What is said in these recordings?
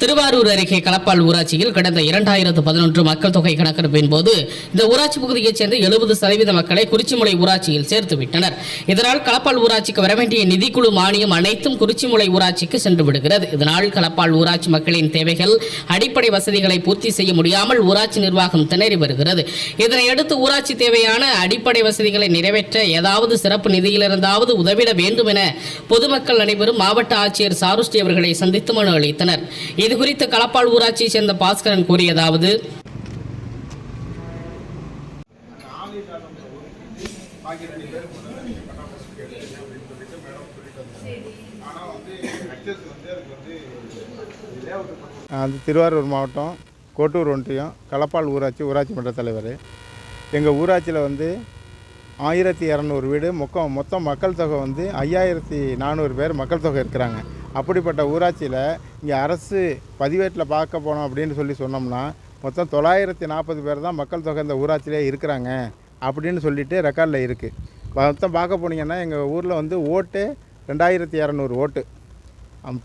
திருவாரூர் அருகே களப்பால் ஊராட்சியில் கடந்த இரண்டாயிரத்து பதினொன்று மக்கள் தொகை கணக்கெடுப்பின் போது இந்த ஊராட்சி பகுதியைச் சேர்ந்த எழுபது சதவீத மக்களை குறிச்சிமுலை ஊராட்சியில் சேர்த்து விட்டனர். இதனால் களப்பால் ஊராட்சிக்கு வர வேண்டிய நிதிக்குழு மானியம் அனைத்தும் குறிச்சிமுலை ஊராட்சிக்கு சென்று விடுகிறது. இதனால் களப்பால் ஊராட்சி மக்களின் தேவைகள் அடிப்படை வசதிகளை பூர்த்தி செய்ய முடியாமல் ஊராட்சி நிர்வாகம் திணறி வருகிறது. இதனையடுத்து ஊராட்சி தேவையான அடிப்படை வசதிகளை நிறைவேற்ற ஏதாவது சிறப்பு நிதியிலிருந்தாவது உதவிட வேண்டும் என பொதுமக்கள் அனைவரும் மாவட்ட ஆட்சியர் சாருஷ்டி அவர்களை சந்தித்து மனு அளித்தனர். இதுகுறித்து களப்பால் ஊராட்சியை சேர்ந்த பாஸ்கரன் கூறியதாவது அது திருவாரூர் மாவட்டம் கோட்டூர் ஒன்றியம் களப்பால் ஊராட்சி ஊராட்சி மன்ற தலைவர். எங்கள் ஊராட்சியில் வந்து ஆயிரத்தி இரநூறு வீடு மொக்க மொத்தம் மக்கள் தொகை வந்து ஐயாயிரத்தி நானூறு பேர் மக்கள் தொகை இருக்கிறாங்க. அப்படிப்பட்ட ஊராட்சியில் இங்கே அரசு பதிவேட்டில் பார்க்க போனோம் அப்படின்னு சொல்லி சொன்னோம்னா மொத்தம் தொள்ளாயிரத்தி நாற்பது பேர் தான் மக்கள் தொகை இந்த ஊராட்சியிலே இருக்கிறாங்க அப்படின்னு சொல்லிட்டு ரெக்கார்டில் இருக்குது மொத்தம் பார்க்க போனீங்கன்னா எங்கள் ஊரில் வந்து ஓட்டு ரெண்டாயிரத்தி இரநூறு ஓட்டு.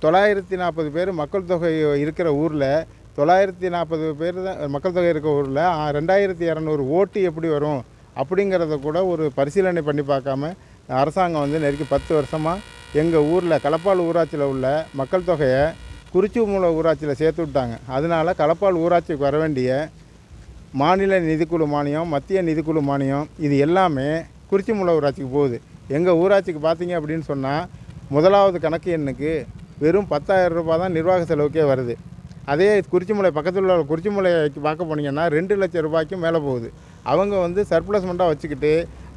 தொள்ளாயிரத்தி நாற்பது பேர் மக்கள் தொகை இருக்கிற ஊரில் தொள்ளாயிரத்தி நாற்பது பேர் தான் மக்கள் தொகை இருக்கிற ஊரில் ரெண்டாயிரத்தி இரநூறு ஓட்டு எப்படி வரும் அப்படிங்கிறத கூட ஒரு பரிசீலனை பண்ணி பார்க்காம அரசாங்கம் வந்து நெருக்கி பத்து வருஷமாக எங்கள் ஊரில் களப்பால் ஊராட்சியில் உள்ள மக்கள் தொகையை குறிச்சி மூல ஊராட்சியில் சேர்த்து விட்டாங்க. அதனால் களப்பால் ஊராட்சிக்கு வர வேண்டிய மாநில நிதிக்குழு மானியம் மத்திய நிதிக்குழு மானியம் இது எல்லாமே குறிச்சிமூல ஊராட்சிக்கு போகுது. எங்கள் ஊராட்சிக்கு பார்த்தீங்க அப்படின்னு சொன்னால் முதலாவது கணக்கு எண்ணுக்கு வெறும் பத்தாயிரம் ரூபாய் தான் நிர்வாக செலவுக்கே வருது. அதே குறிச்சிமலை பக்கத்தில் உள்ள குறிச்சிமலைக்கு பார்க்க போனீங்கன்னா ரெண்டு லட்சம் ரூபாய்க்கும் மேலே போகுது. அவங்க வந்து சர்ப்ளஸ்மெண்ட்டாக வச்சுக்கிட்டு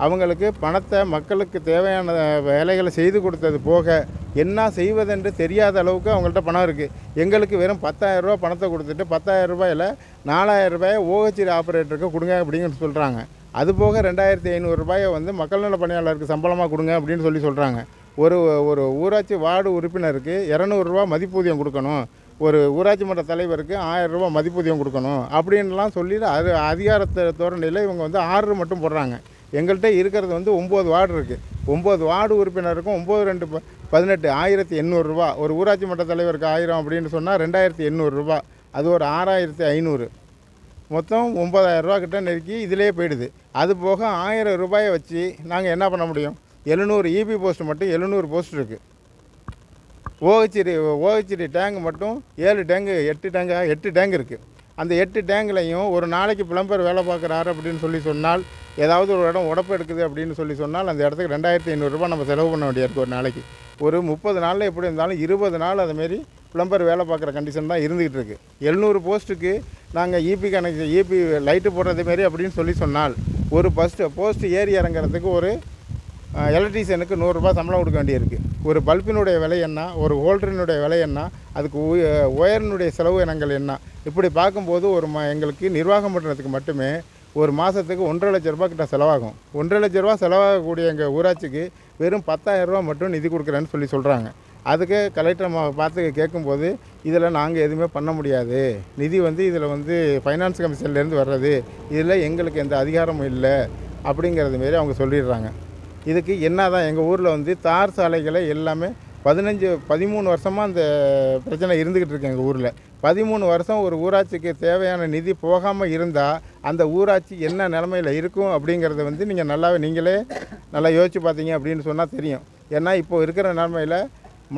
அவங்களுக்கு பணத்தை மக்களுக்கு தேவையான வேலைகளை செய்து கொடுத்தது போக என்ன செய்வதென்று தெரியாத அளவுக்கு அவங்கள்ட்ட பணம் இருக்குது எங்களுக்கு வெறும் பத்தாயிரரூபா பணத்தை கொடுத்துட்டு 10000 ரூபாயில் நாலாயிரம் ரூபாயை ஓஹெச்டி ஆப்ரேட்டருக்கு கொடுங்க அப்படின்னு சொல்கிறாங்க அது போக ரெண்டாயிரத்தி ஐநூறுரூபாயை வந்து மக்கள் நல பணியாளருக்கு சம்பளமாக கொடுங்க அப்படின்னு சொல்லி சொல்கிறாங்க ஒரு ஒரு ஊராட்சி வார்டு உறுப்பினருக்கு இரநூறுவா மதிப்பூதியம் கொடுக்கணும். ஒரு ஊராட்சி மன்ற தலைவருக்கு ஆயிரம் ரூபா மதிப்பூதியம் கொடுக்கணும் அப்படின்லாம் சொல்லி அது அதிகாரத்தை தோரணையில் இவங்க வந்து ஆறு மட்டும் போடுறாங்க. எங்கள்கிட்ட இருக்கிறது வந்து ஒம்பது வார்டு இருக்குது ஒம்பது வார்டு உறுப்பினருக்கும் ஒம்பது ரெண்டு ப- பதினெட்டு ஆயிரத்தி எண்ணூறுரூவா ஒரு ஊராட்சி மன்ற தலைவருக்கு ஆயிரம் அப்படின்னு சொன்னால் ரெண்டாயிரத்தி எண்ணூறுரூவா அது ஒரு ஆறாயிரத்தி ஐநூறு. மொத்தம் ஒம்பதாயிரரூபா கிட்ட நெருக்கி இதிலே போயிடுது. அது போக ஆயிரம் ரூபாயை வச்சு நாங்கள் என்ன பண்ண முடியும்? எழுநூறு இபி போஸ்ட் மட்டும் எழுநூறு போஸ்ட் இருக்குது ஓஹெச்டி ஓஹெச்டி டேங்க் மட்டும் ஏழு டேங்கு எட்டு டேங்கு எட்டு டேங்க் இருக்குது அந்த எட்டு டேங்க்லையும் ஒரு நாளைக்கு பிளம்பர் வேலை பார்க்குறாரு அப்படின்னு சொல்லி சொன்னால் ஏதாவது ஒரு இடம் உடப்பு எடுக்குது அப்படின்னு சொல்லி சொன்னால் அந்த இடத்துக்கு ரெண்டாயிரத்தி ஐநூறுரூபா நம்ம செலவு பண்ண வேண்டிய இருக்குது ஒரு நாளைக்கு. ஒரு முப்பது நாளில் எப்படி இருந்தாலும் இருபது நாள் அதுமாரி பிளம்பர் வேலை பார்க்குற கண்டிஷன் தான் இருந்துக்கிட்டு இருக்குது எழுநூறு போஸ்ட்டுக்கு நாங்கள் இபி கனெக்ஷன் இபி லைட்டு போடுறது மாரி அப்படின்னு சொல்லி சொன்னால் ஒரு ஃபஸ்ட்டு போஸ்ட் ஏறி இறங்குறதுக்கு ஒரு எலக்ட்ரீஷியனுக்கு நூறுரூபா சம்பளம் கொடுக்க வேண்டியிருக்கு. ஒரு பல்பினுடைய விலை என்ன? ஒரு ஹோல்டரினுடைய விலை என்ன? அதுக்கு உய- ஒயரினுடைய செலவு இனங்கள் என்ன? இப்படி பார்க்கும்போது ஒரு ம எங்களுக்கு நிர்வாகம் பண்ணுறதுக்கு மட்டுமே ஒரு மாதத்துக்கு ஒன்றரை லட்ச ரூபா கிட்ட செலவாகும். ஒன்றரை லட்ச ரூபா செலவாகக்கூடிய எங்கள் ஊராட்சிக்கு வெறும் 10000 ரூபா மட்டும் நிதி கொடுக்குறேன்னு சொல்லி சொல்கிறாங்க அதுக்கு கலெக்டர் பார்த்து கேட்கும்போது இதில் நாங்கள் எதுவுமே பண்ண முடியாது. நிதி வந்து இதில் வந்து ஃபைனான்ஸ் கமிஷன்லேருந்து வர்றது. இதில் எங்களுக்கு எந்த அதிகாரமும் இல்லை. அப்படிங்கிறது மாரி அவங்க சொல்லிடுறாங்க. இதுக்கு என்ன தான் எங்கள் ஊரில் வந்து தார் சாலைகளை எல்லாமே பதினஞ்சு பதிமூணு வருஷமாக அந்த பிரச்சனை இருந்துக்கிட்டு இருக்கு எங்கள் ஊரில். பதிமூணு வருஷம் ஒரு ஊராட்சிக்கு தேவையான நிதி போகாமல் இருந்தால் அந்த ஊராட்சி என்ன நிலமையில் இருக்கும் அப்படிங்கிறத வந்து நீங்கள் நல்லாவே நீங்களே நல்லா யோசிச்சு பார்த்தீங்க அப்படின்னு சொன்னால் தெரியும். ஏன்னா இப்போ இருக்கிற நிலமையில்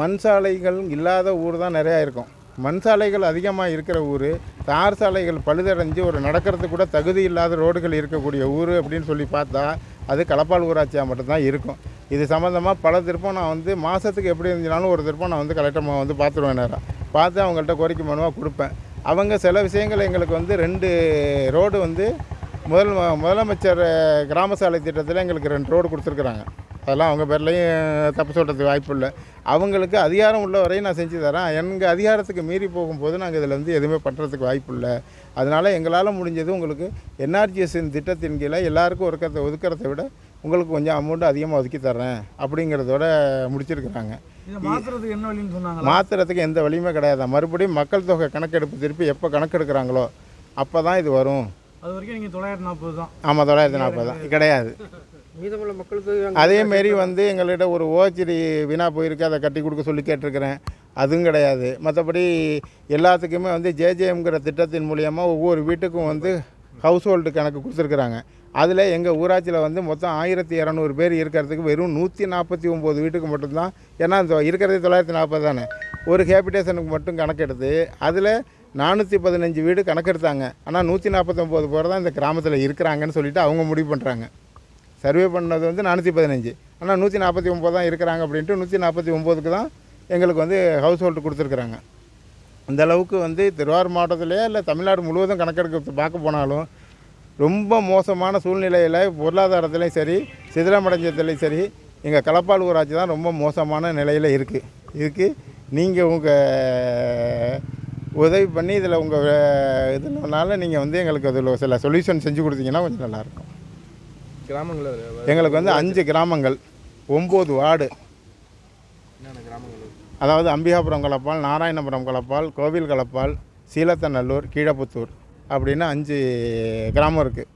மண் சாலைகள் இல்லாத ஊர் தான் நிறையா இருக்கும். மண் சாலைகள் அதிகமாக இருக்கிற ஊர் தார் சாலைகள் பழுதடைஞ்சு ஒரு நடக்கிறதுக்கு கூட தகுதி இல்லாத ரோடுகள் இருக்கக்கூடிய ஊர் அப்படின்னு சொல்லி பார்த்தா அது களப்பால் ஊராட்சியாக மட்டும்தான் இருக்கும். இது சம்மந்தமாக பல திருப்பம் நான் வந்து மாதத்துக்கு எப்படி இருந்துச்சுனாலும் ஒரு திருப்பம் நான் வந்து கலெக்டர் வந்து பார்த்துருவேன் நேரம் பார்த்து அவங்கள்ட்ட கோரிக்கை மனுவாக கொடுப்பேன். அவங்க சில விஷயங்கள் எங்களுக்கு வந்து ரெண்டு ரோடு வந்து முதல் முதலமைச்சர் கிராம சாலை திட்டத்தில் எங்களுக்கு ரெண்டு ரோடு கொடுத்துருக்குறாங்க. அதெல்லாம் அவங்க பேர்லையும் தப்பு சொல்கிறதுக்கு வாய்ப்பு இல்லை. அவங்களுக்கு அதிகாரம் உள்ள வரையும் நான் செஞ்சு தரேன். எங்கள் அதிகாரத்துக்கு மீறி போகும்போது நாங்கள் இதில் வந்து எதுவுமே பண்ணுறதுக்கு வாய்ப்பு இல்லை. அதனால் எங்களால் முடிஞ்சது உங்களுக்கு என்ஆர்ஜிஎஸ்ஸின் திட்டத்தின் கீழே எல்லாருக்கும் ஒதுக்கிறத ஒதுக்கிறத விட உங்களுக்கு கொஞ்சம் அமௌண்ட் அதிகமாக ஒதுக்கி தர்றேன். அப்படிங்கிறதோட முடிச்சிருக்கிறாங்க. மாற்றுறதுக்கு எந்த வழியுமே கிடையாது. மறுபடியும் மக்கள் தொகை கணக்கெடுப்பு திருப்பி எப்போ கணக்கெடுக்கிறாங்களோ அப்போ தான் இது வரும். அது வரைக்கும் நீங்கள் தொள்ளாயிரத்தி நாற்பது தான். ஆமாம் தொள்ளாயிரத்தி நாற்பது தான். கிடையாது. மீதமுள்ள மக்களுக்கு அதே மாரி வந்து எங்கள்கிட்ட ஒரு ஓச்சரி வீணாக போயிருக்கு அதை கட்டி கொடுக்க சொல்லி கேட்டிருக்கிறேன். அதுவும் கிடையாது. மற்றபடி எல்லாத்துக்குமே வந்து ஜேஜேஎம்ங்கிற திட்டத்தின் மூலியமாக ஒவ்வொரு வீட்டுக்கும் வந்து ஹவுஸ் ஹோல்டு கணக்கு கொடுத்துருக்குறாங்க. அதில் எங்கள் ஊராட்சியில் வந்து மொத்தம் ஆயிரத்தி இரநூறு பேர் இருக்கிறதுக்கு வெறும் நூற்றி நாற்பத்தி ஒம்பது வீட்டுக்கு மட்டும்தான் ஏன்னா இந்த இருக்கிறதே தொள்ளாயிரத்தி நாற்பது தானே. ஒரு கேபிடேஷனுக்கு மட்டும் கணக்கெடுத்து அதில் நானூற்றி பதினஞ்சு வீடு கணக்கெடுத்தாங்க. ஆனால் நூற்றி நாற்பத்தொம்போது பேர் தான் இந்த கிராமத்தில் இருக்கிறாங்கன்னு சொல்லிட்டு அவங்க முடிவு பண்ணுறாங்க சர்வே பண்ணது வந்து நானூற்றி பதினஞ்சு. ஆனால் நூற்றி நாற்பத்தி ஒம்பது தான் இருக்கிறாங்க அப்படின்ட்டு நூற்றி நாற்பத்தி ஒம்போதுக்கு தான் எங்களுக்கு வந்து ஹவுஸ் ஹோல்டு கொடுத்துருக்குறாங்க. அந்த அளவுக்கு வந்து திருவாரூர் மாவட்டத்திலேயே இல்லை தமிழ்நாடு முழுவதும் கணக்கெடுக்க பார்க்க போனாலும் ரொம்ப மோசமான சூழ்நிலையில் பொருளாதாரத்துலேயும் சரி சிதிலமடைஞ்சதுலேயும் சரி எங்கள் களப்பால் ஊராட்சி தான் ரொம்ப மோசமான நிலையில் இருக்குது இதுக்கு நீங்கள் உங்கள் உதவி பண்ணி இதில் உங்கள் இதனால நீங்கள் வந்து எங்களுக்கு அதில் சில சொல்யூஷன் செஞ்சு கொடுத்தீங்கன்னா கொஞ்சம் நல்லாயிருக்கும் கிராமங்களில் எங்களுக்கு வந்து அஞ்சு கிராமங்கள் ஒம்பது வார்டு. கிராமங்கள் அதாவது அம்பிகாபுரம் கலப்பால் நாராயணபுரம் கலப்பால் கோவில் கலப்பால் சீலத்தநல்லூர் கீழப்புத்தூர் அப்படின்னு அஞ்சு கிராமம் இருக்குது